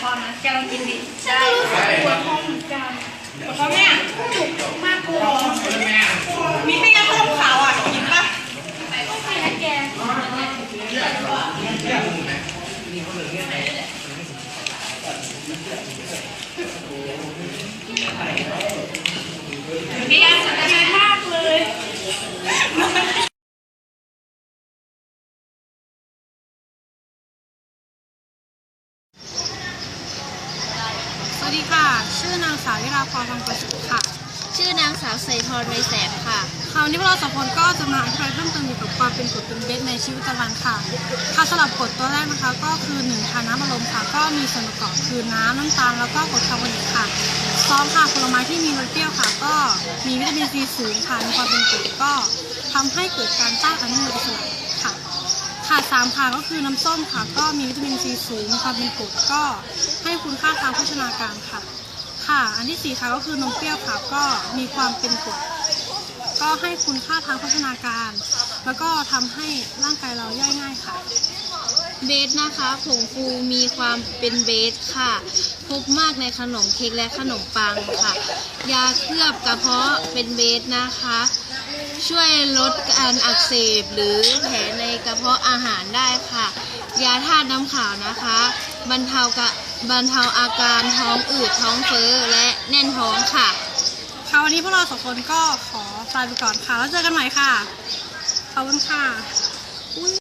ดท้องนะแกลองกินดิฉันก็รู้สึกปวดท้องเหมือนกันปวดท้องเนี่ยจุกมากกูร้องมีแค่ยาเพิ่มขาวอะ กินปะไม่ไปนะแก เรียนสนใจมากเลย ส วัสดีค่ะ ชื่อนางสาววิราพรพังประสิทธิ์ค่ะ ชื่อนางสาวไซทรในแสนค่ะ คราวนี้พวกเราสองคนก็จะมาอธิบายเพิ่มเติมเกี่ยวกับความเป็นกรดเป็นเบสในชีวิตประจำวันค่ะ ค่ะสำหรับกรดตัวแรกนะคะก็คือหนึ่งค่ะน้ำอารมณ์ค่ะก็มีส่วนประกอบคือน้ำน้ำตาลแล้วก็กรดคาร์บอเนตค่ะสองค่ะผลไม้ที่มีรสเปรี้ยวค่ะ ก็มีวิตามินซีสูงค่ะมีความเป็นกรดก็ทำให้เกิดการต้านอนุมูลอิสระ ค่ะสามค่ะก็คือน้ำส้มค่ะ ก็มีวิตามินซีสูงความเป็นกรดก็ให้คุณค่าทางโภชนาการค่ะ ค่ะอันที่สี่ค่ะก็คือนมเปรี้ยวค่ะก็มีความเป็นกรดก็ให้คุณค่าทางโภชนาการ แล้วก็ทำให้ร่างกายเราย่อยง่ายค่ะ เบสนะคะผงฟูมีความเป็นเบสค่ะ พบมากในขนมเค้กและขนมปังค่ะ ยาเคลือบกระเพาะเป็นเบสนะคะ ช่วยลดการอักเสบหรือแผลในกระเพาะอาหารได้ค่ะ ยาธาตุน้ำขาวนะคะ บรรเทากะบรรเทาอาการท้องอืดท้องเฟ้อและแน่นท้องค่ะ ค่ะวันนี้พวกเราสองคนก็ขอลาไปก่อนค่ะ แล้วเจอกันใหม่ค่ะ ขอบคุณค่ะอุ้ย